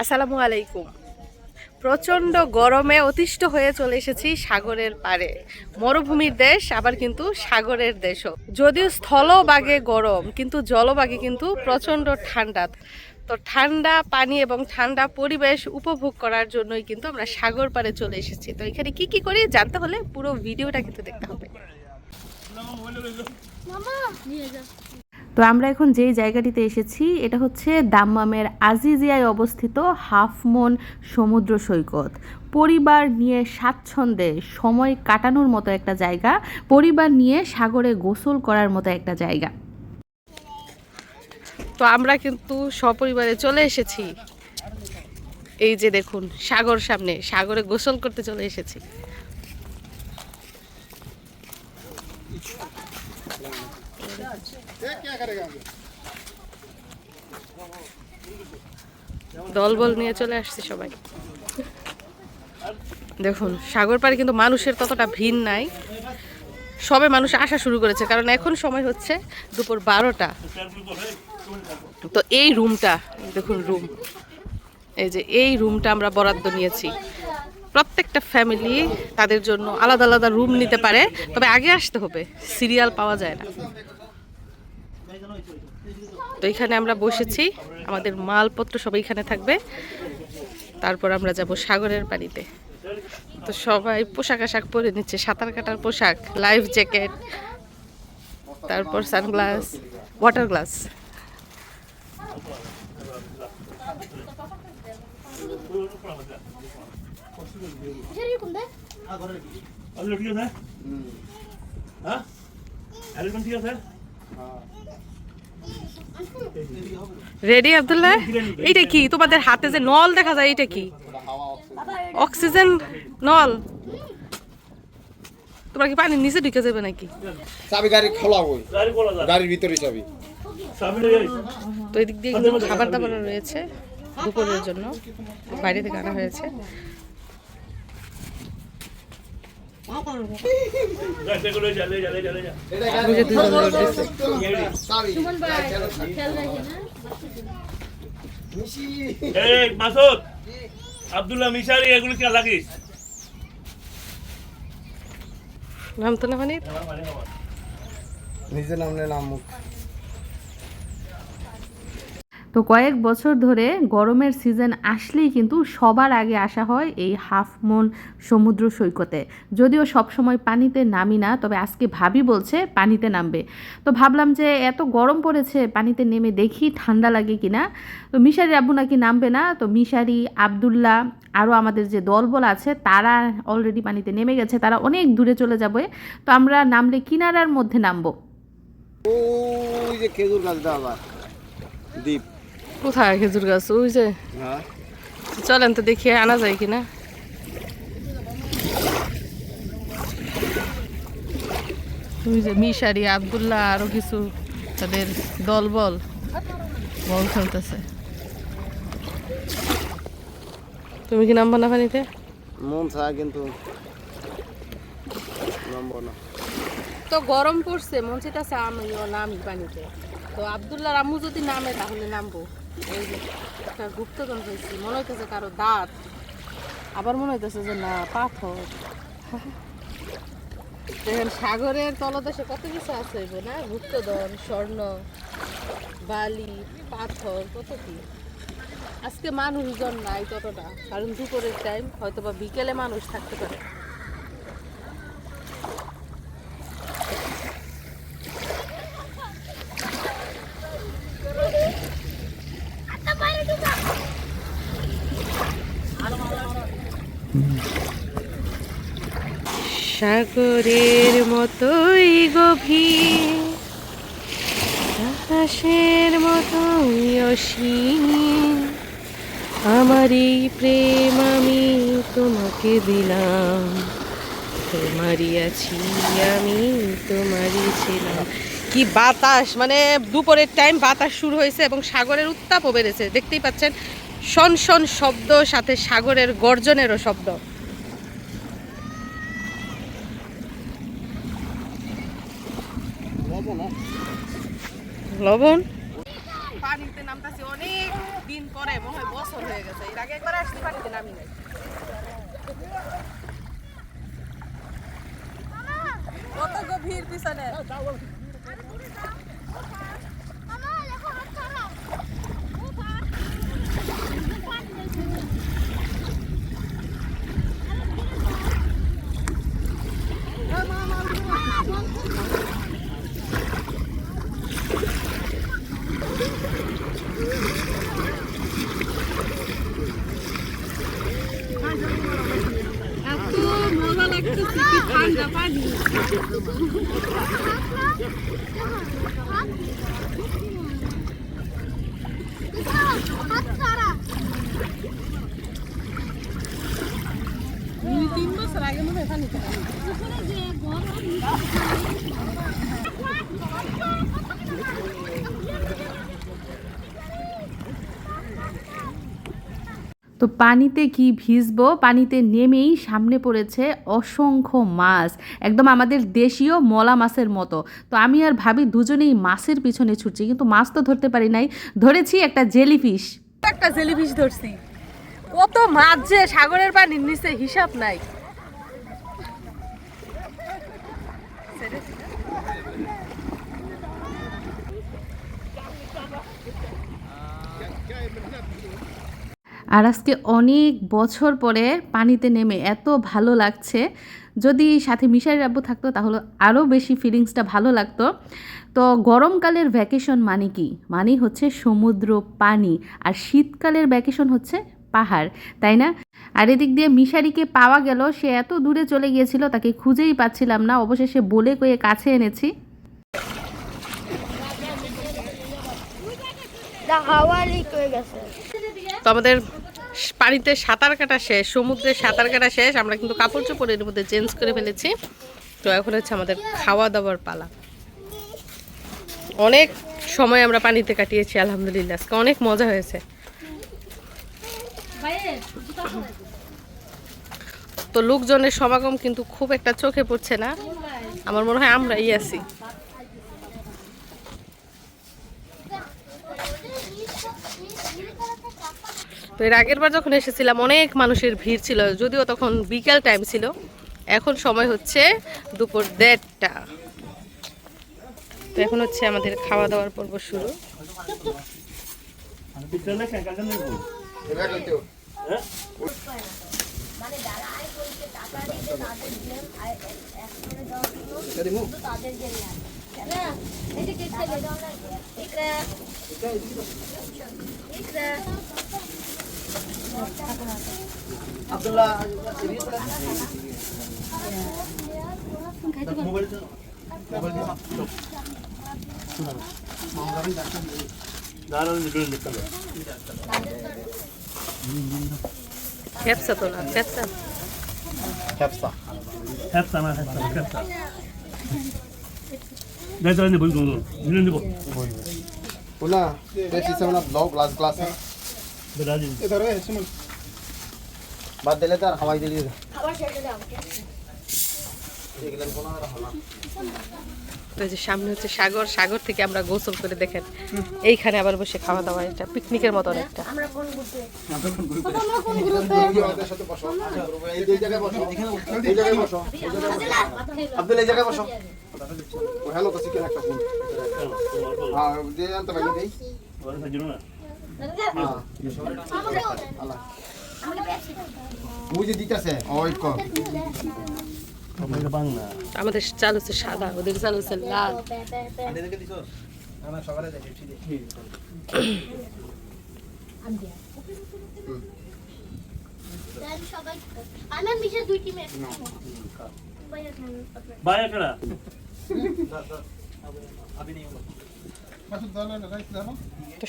আসসালামু আলাইকুম। প্রচণ্ড গরমে অতিষ্ঠ হয়ে চলে এসেছি সাগরের পাড়ে। মরুভূমির দেশ, আবার কিন্তু সাগরের দেশও। যদিও স্থলভাগে গরম, কিন্তু জলবাগে কিন্তু প্রচণ্ড ঠান্ডা। তো ঠান্ডা পানি এবং ঠান্ডা পরিবেশ উপভোগ করার জন্যই কিন্তু আমরা সাগর পাড়ে চলে এসেছি। তো এখানে কি কি করি জানতে হলে পুরো ভিডিওটা কিন্তু দেখতে হবে। তো আমরা এখন যেই জায়গাটিতে এসেছি এটা হচ্ছে দাম্মামের আজিজিয়ায় অবস্থিত হাফমন সমুদ্র সৈকত। পরিবার নিয়ে স্বাচ্ছন্দ্যে সময় কাটানোর মতো একটা জায়গা পরিবার নিয়ে সাগরে গোসল করার মতো একটা জায়গা। তো আমরা কিন্তু সপরিবারে চলে এসেছি। এই যে দেখুন, সাগর সামনে, সাগরে গোসল করতে চলে এসেছি। দলবল নিয়ে চলে আসছে সবাই। দেখুন, সাগর পাড়ে কিন্তু মানুষের ততটা ভিড় নাই। সবে মানুষ আসা শুরু করেছে, কারণ এখন সময় হচ্ছে দুপুর বারোটা। তো এই রুমটা, দেখুন রুম। এই যে এই রুমটা আমরা বরাদ্দ নিয়েছি। প্রত্যেকটা ফ্যামিলি তাদের জন্য আলাদা আলাদা রুম নিতে পারে, তবে আগে আসতে হবে, সিরিয়াল পাওয়া যায় না। তো এখানে আমরা বসেছি, আমাদের মালপত্র সব এখানে থাকবে। তারপর আমরা যাব সাগরের পানিতে। তো সবাই পোশাক আশাক পরে নিচ্ছে, সাঁতার কাটার পোশাক লাইফ জ্যাকেট তারপর সানগ্লাস ওয়াটার গ্লাস ঠিক আছে হ্যাঁ ঠিক আছে রেডি আব্দুল্লাহ এইটা কি? তোমাদের হাতে যে নল দেখা যায় এটা কি? অক্সিজেন নল? তোমরা কি পানির নিচে ঢুকে যাবে নাকি? চাবি গাড়ি খোলা যায়। গাড়ির ভিতরে চাবি। তো এদিক দিয়ে খাবার দাবার রয়েছে। দুপুরের জন্য বাইরে থেকে আনা হয়েছে। দুজন আব্দুল্লাহ মিশারি এগুলো কি লাগিস? নাম তো না মানে নিজে নামলে নাম মুখ। তো কয়েক বছর ধরে গরমের সিজন আসলেই কিন্তু সবার আগে আসা হয় এই হাফ মুন সমুদ্র সৈকতে। যদিও সব সময় পানিতে নামি না, তবে আজকে ভাবি বলছে পানিতে নামবে। তো ভাবলাম যে এত গরম পড়েছে, পানিতে নেমে দেখি ঠান্ডা লাগে কিনা। তো মিশারি আব্বু নাকি নামবে না, তো মিশারি, আবদুল্লাহ আরও আমাদের যে দলবল আছে, তারা অলরেডি পানিতে নেমে গেছে, তারা অনেক দূরে চলে যাবে। তো আমরা নামলে কিনারার মধ্যে নামবো। ওই যে খেজুর গাছটা আবার, দ্বীপ। কোথায় খেজুর গাছ? ওই যে। হ্যাঁ। চলেন তো দেখি আনা যায় কিনা। ওই যে মিশারি আবদুল্লাহ আরও কিছু তাদের দল বল বল খেলতেছে তুমি কি নামবা না পানিতে? মন ছাড়া কিন্তু নামবো না। তো গরম পড়ছে মন চাইতেছে আমিও নামি পানিতে। তো আবদুল্লাহর আম্মু যদি নামে তাহলে নামবো। এই একটা গুপ্তধন হয়েছে, মনে হইতেছে কারও দাঁত। আবার মনে হইতেছে যে না, পাথর। দেখেন, সাগরের তলদেশে কত কিছু আছে না? গুপ্তধন, স্বর্ণ, বালি, পাথর, কত কি? আজকে মানুষজন নাই ততটা, কারণ দুপুরের টাইম হয়তো বা বিকেলে মানুষ থাকতে পারে। সাগরের মতোই গভীর মতোই অসীম। আমার এই প্রেম আমি তোমাকে দিলাম, তোমারই আছি আমি, তোমারই ছিলাম। কি বাতাস মানে দুপুরের টাইম বাতাস শুরু হয়েছে এবং সাগরের উত্তাপও বেড়েছে, দেখতেই পাচ্ছেন? শন শন শব্দ, সাথে সাগরের গর্জনেরও শব্দ। লবণ? পানিতে নামতাছি অনেক দিন পরে মনে হয় বছর হয়ে গেছে। এর আগে একবার আসছি, পানিতে নামি নাই। কত গভীর পিছনে? তো পানিতে কি ভিজবো? পানিতে নেমেই সামনে পড়েছে অসংখ্য মাছ। একদম আমাদের দেশীয় মলা মাছের মতো। তো আমি আর ভাবি দুজনেই মাছের পিছনে ছুটছি, কিন্তু মাছ তো ধরতে পারি নাই। ধরেছি একটা জেলিফিশ। একটা জেলিফিশ ধরছি। কত মাছ যে সাগরের পানির নিচে হিসাব নাই। আর আজকে অনেক বছর পরে পানিতে নেমে এত ভালো লাগছে। যদি সাথে মিশাই রাব্বু থাকতো তাহলে আরও বেশি ফিলিংসটা ভালো লাগতো। তো গরমকালের ভ্যাকেশন মানে কি? মানে হচ্ছে সমুদ্র, পানি, আর শীতকালের ভ্যাকেশন হচ্ছে পাহাড়, তাই না? আর এদিক দিয়ে মিশারিকে পাওয়া গেল সে এত দূরে চলে গিয়েছিল তাকে খুঁজেই পাচ্ছিলাম না। অবশেষে বলে কয়ে কাছে এনেছি। তো আমাদের পানিতে সাঁতার কাটা শেষ সমুদ্রে সাঁতার কাটা শেষ আমরা কিন্তু কাপড় চোপড়ের মধ্যে চেঞ্জ করে ফেলেছি। তো এখন হচ্ছে আমাদের খাওয়া দাওয়ার পালা। অনেক সময় আমরা পানিতে কাটিয়েছি আলহামদুলিল্লাহ। আজকে অনেক মজা হয়েছে। তো লোকজনের সমাগম কিন্তু খুব একটা চোখে পড়ছে না। আমার মনে হয় আমরাই আছি। তো এর আগের বার যখন এসেছিলাম, অনেক মানুষের ভিড় ছিল, যদিও তখন বিকেল টাইম ছিল। এখন সময় হচ্ছে দুপুর দেড়টা। তো এখন হচ্ছে আমাদের খাওয়া দাওয়ার পর্ব শুরু। পিছনে কাকা নেব হ্যাঁ আব্দুল্লাহ মোবাইল দাঁড়ান দুটো Hepsi dolar, hepsi. Hepsi. Hepsi ama hepsi, hepsi. Ne zaman ne boyu dolu? Ne ne boyu? Buna, ne çizse buna blog, glass glass. Bedel değil. Yeter be, hepsi mi? Bad deli der, havayı deli der. Hava şöyle de যে সামনে হচ্ছে সাগর সাগর থেকে আমরা গোসল করে দেখেন। এইখানে আবার বসে খাওয়া দাওয়া, এটা পিকনিকের মতো অনেকটা। একটা ফোন হ্যাঁ হ্যাঁ। দিতেছে ওই কো আপনাকে পান না আমাদের চাল হচ্ছে সাদা ওদের চাল হচ্ছে লাল।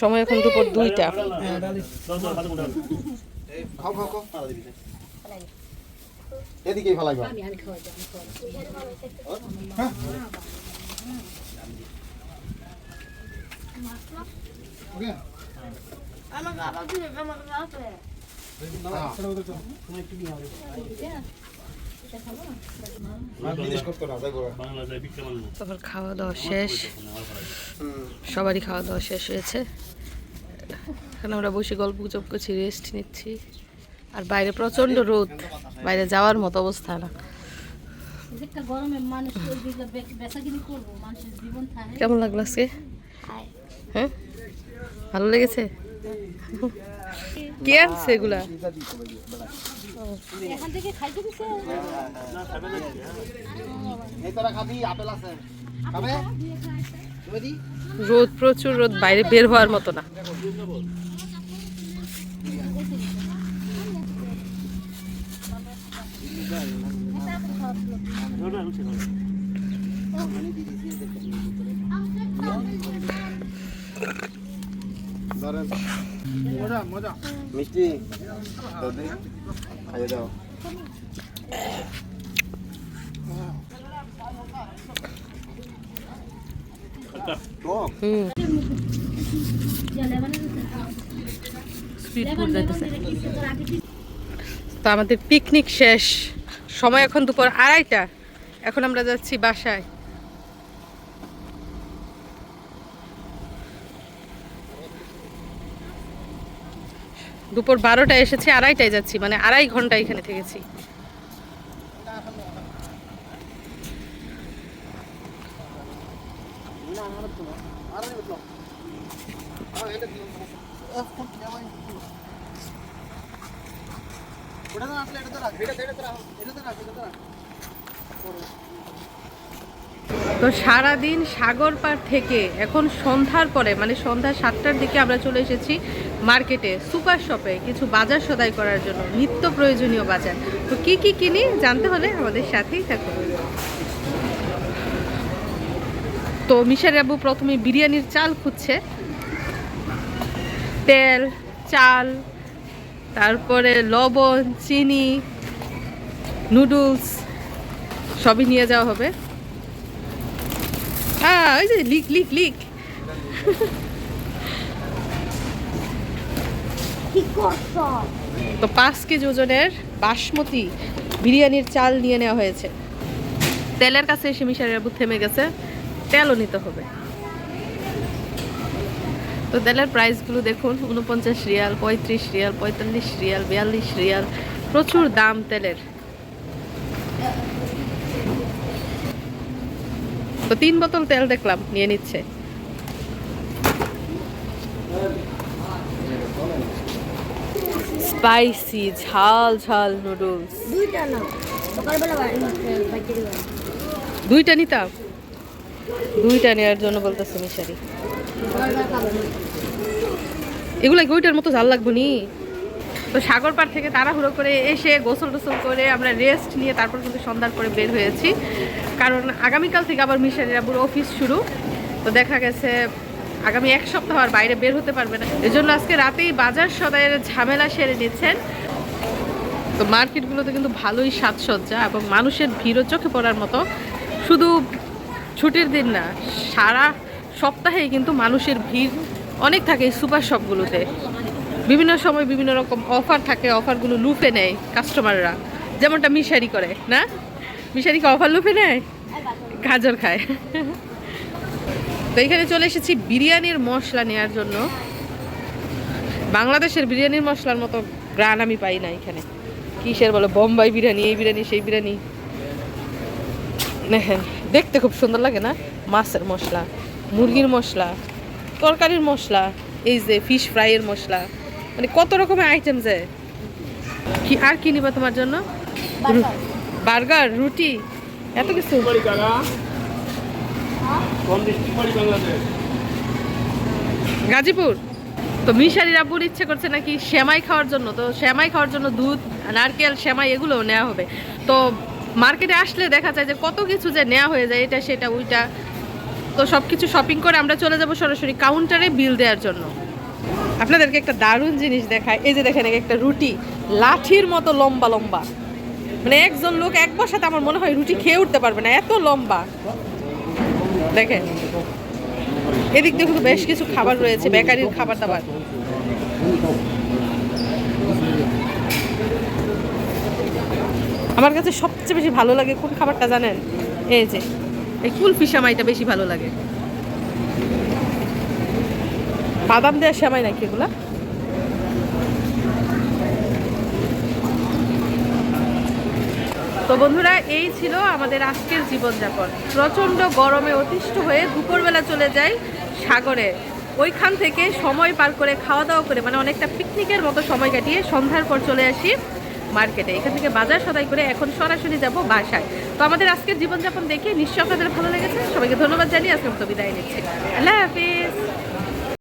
সময় এখন দুপুর দুইটা। খাও খাও খাও। এদিকেই ফেলাইবা। তারপর খাওয়া দাওয়া শেষ। সবারই খাওয়া দাওয়া শেষ হয়েছে। এখানে আমরা বসে গল্প গুজব করছি রেস্ট নিচ্ছি। আর বাইরে প্রচণ্ড রোদ বাইরে যাওয়ার মতো অবস্থা না কেমন লাগল আজকে হ্যাঁ ভালো লেগেছে কে আনছে এগুলা এখান থেকে খাইতে দিছে এই তোরা খাবি আপেল আছে খাবে তুমি দি রোদ প্রচুর রোদ বাইরে বের হওয়ার মতো না ধরেন মজা মজা মিষ্টি খাইয়ে দাও। তো আমাদের পিকনিক শেষ। সময় এখন দুপুর আড়াইটা। এখন আমরা যাচ্ছি বাসায়। দুপুর বারোটায় এসেছি, আড়াইটায় যাচ্ছি মানে আড়াই ঘণ্টা এখানে থেকেছি। তো সারাদিন সাগর পার থেকে এখন সন্ধ্যার পরে মানে সন্ধ্যা সাতটার দিকে আমরা চলে এসেছি মার্কেটে, সুপার শপে কিছু বাজার সদাই করার জন্য, নিত্য প্রয়োজনীয় বাজার। তো কি কি কিনি জানতে হলে আমাদের সাথেই থাকুন। তো মিশারি আবু প্রথমে বিরিয়ানির চাল খুঁজছে। তেল, চাল তারপরে লবণ চিনি নুডলস সবই নিয়ে যাওয়া হবে। হ্যাঁ ওই যে লিক লিক লিক। তো পাঁচ কেজি ওজনের বাসমতি বিরিয়ানির চাল নিয়ে নেওয়া হয়েছে। তেলের কাছে এসে মিশারের থেমে গেছে। তেলও নিতে হবে। তো তেলের প্রাইসগুলো দেখুন উনপঞ্চাশ রিয়াল পঁয়ত্রিশ রিয়াল পঁয়তাল্লিশ রিয়াল বিয়াল্লিশ রিয়াল প্রচুর দাম তেলের। তো তিন বোতল তেল দেখলাম নিয়ে নিচ্ছে। স্পাইসি ঝাল ঝাল নুডলস দুইটা নিতাম। দুইটা নেওয়ার জন্য বলতেছে মিশারি। এগুলা ওইটার মতো জাল লাগবো নি? তো সাগর পাড় থেকে তাড়াহুড়ো করে এসে গোসল টোসল করে আমরা রেস্ট নিয়ে তারপর কিন্তু সন্ধ্যার পরে বের হয়েছি। কারণ আগামীকাল থেকে আবার মিশারির আবুর অফিস শুরু। তো দেখা গেছে আগামী এক সপ্তাহ আর বাইরে বের হতে পারবে না। এজন্য আজকে রাতেই বাজার সদাইয়ের ঝামেলা সেরে নিচ্ছেন। তো মার্কেটগুলোতে কিন্তু ভালোই সাজসজ্জা এবং মানুষের ভিড়ও চোখে পড়ার মতো। শুধু ছুটির দিন না, সারা সপ্তাহেই কিন্তু মানুষের ভিড় অনেক থাকে এই সুপার শপগুলোতে। বিভিন্ন সময় বিভিন্ন রকম অফার থাকে, অফারগুলো লুফে নেয় কাস্টমাররা। যেমনটা মিশারি করে, না? মিশারিকে অফার লুফে নেয়? গাজর খায়। তো এখানে চলে এসেছি বিরিয়ানির মশলা নেওয়ার জন্য। বাংলাদেশের বিরিয়ানির মশলার মতো গ্রান আমি পাই না এখানে। কিসের বলো, বোম্বাই বিরিয়ানি, এই বিরিয়ানি, সেই বিরিয়ানি। দেখেন, দেখতে খুব সুন্দর লাগে না? মাছের মশলা। মুরগির মশলা তরকারির মশলা এই যে ফিশ ফ্রাইয়ের মশলা মানে কত রকমের আইটেম যে? কি আর কি নিবা তোমার জন্য? বার্গার রুটি এত কিছু? গাজীপুর। তো মিশারির আব্বুর ইচ্ছে করছে নাকি শ্যামাই খাওয়ার জন্য তো শ্যামাই খাওয়ার জন্য দুধ নারকেল শ্যামাই এগুলোও নেওয়া হবে। তো মার্কেটে আসলে দেখা যায় যে কত কিছু যে নেওয়া হয়ে যায় এটা সেটা ওইটা তো সব কিছু শপিং করে আমরা চলে যাব সরাসরি কাউন্টারে বিল দেওয়ার জন্য। আপনাদেরকে একটা দারুণ জিনিস দেখায় এই যে দেখেন এক একটা রুটি লাঠির মতো লম্বা লম্বা। মানে একজন লোক এক বসাতে আমার মনে হয় রুটি খেয়ে উঠতে পারবে না, এত লম্বা। দেখেন, এদিক দিয়ে কিন্তু বেশ কিছু খাবার রয়েছে, বেকারির খাবার দাবার। আমার কাছে সবচেয়ে বেশি ভালো লাগে কোন খাবারটা জানেন? এই যে এই কুলফি সেমাইটা বেশি ভালো লাগে। বাদাম দেওয়া সেমাই নাকি এগুলা? তো বন্ধুরা, এই ছিল আমাদের আজকের জীবনযাপন। প্রচণ্ড গরমে অতিষ্ঠ হয়ে দুপুরবেলা চলে যাই সাগরে। ওইখান থেকে সময় পার করে খাওয়া দাওয়া করে মানে অনেকটা পিকনিকের মতো সময় কাটিয়ে সন্ধ্যার পর চলে আসি। মার্কেটে। এখান থেকে বাজার সদাই করে এখন সরাসরি যাব বাসায়। তো আমাদের আজকের জীবনযাপন দেখে নিশ্চয় আপনাদের ভালো লেগেছে। সবাইকে ধন্যবাদ জানিয়ে আজকে মতো বিদায় নিচ্ছি। আল্লাহ হাফিজ।